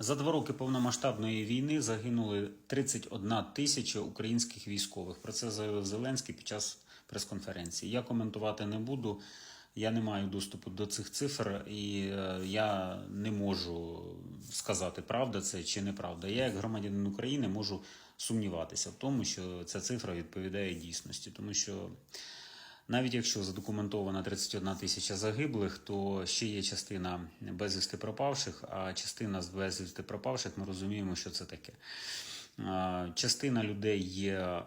За два роки повномасштабної війни загинули 31 тисяча українських військових. Про це заявив Зеленський під час прес-конференції. Я коментувати не буду. Я не маю доступу до цих цифр, і е, я не можу сказати, правда це чи неправда. Я, як громадянин України, можу сумніватися в тому, що ця цифра відповідає дійсності, тому що навіть якщо задокументовано 31 тисяча загиблих, то ще є частина безвісти пропавших, а частина з безвісти пропавших ми розуміємо, що це таке. Частина людей є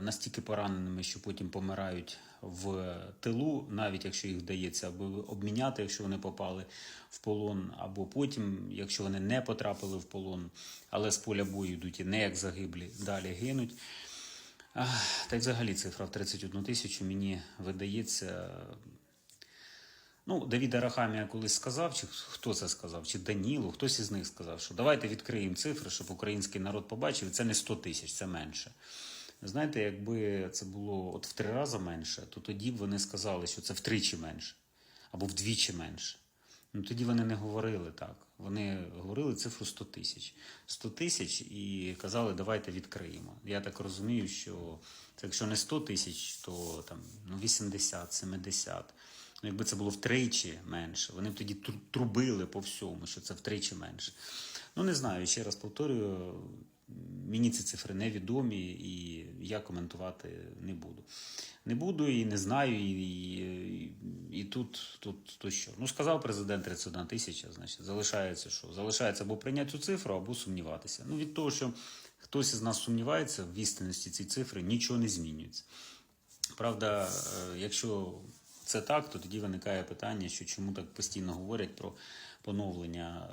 настільки пораненими, що потім помирають в тилу, навіть якщо їх вдається обміняти, якщо вони попали в полон, або потім, якщо вони не потрапили в полон, але з поля бою йдуть і не як загиблі, далі гинуть. Та й взагалі цифра в 31 тисячу мені видається. Ну, Давід Арахамія колись сказав, чи хто це сказав, чи Даніло, хтось із них сказав, що давайте відкриємо цифри, щоб український народ побачив, це не 100 тисяч, це менше. Знаєте, якби це було от в три рази менше, то тоді б вони сказали, що це втричі менше або вдвічі менше. Ну тоді вони не говорили так. Вони говорили цифру 100 тисяч. 100 тисяч і казали, давайте відкриємо. Я так розумію, що це якщо не 100 тисяч, то там ну, 80, 70. Ну, якби це було втричі менше, вони б тоді трубили по всьому, що це втричі менше. Ну не знаю, ще раз повторюю, мені ці цифри невідомі, і я коментувати не буду. Не буду і не знаю, і, і, тут, тут то що. Ну, сказав президент 31 тисяча, значить, залишається що? Залишається або прийняти цю цифру, або сумніватися. Ну, від того, що хтось із нас сумнівається в істинності цієї цифри, нічого не змінюється. Правда, е, якщо це так, то тоді виникає питання, що чому так постійно говорять про поновлення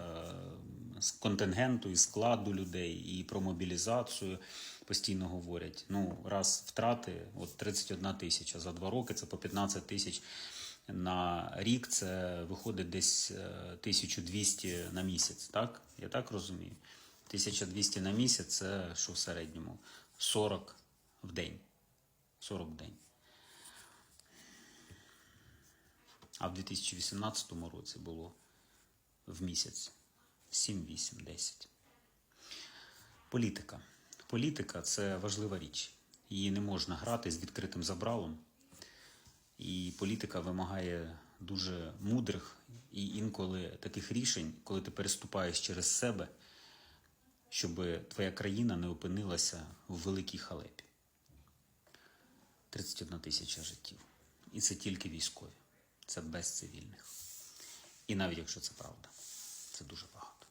е, контингенту і складу людей, і про мобілізацію постійно говорять. Ну, раз втрати, от 31 тисяча за два роки, це по 15 тисяч на рік, це виходить десь е, 1200 на місяць, так? Я так розумію. 1200 на місяць це що в середньому? 40 в день. 40 в день. А в 2018 році було в місяць 7, 8, 10. Політика. Політика це важлива річ. Її не можна грати з відкритим забралом. І політика вимагає дуже мудрих і інколи таких рішень, коли ти переступаєш через себе, щоб твоя країна не опинилася в великій халепі. 31 тисяча життів. І це тільки військові, це без цивільних. І навіть якщо це правда, це дуже багато.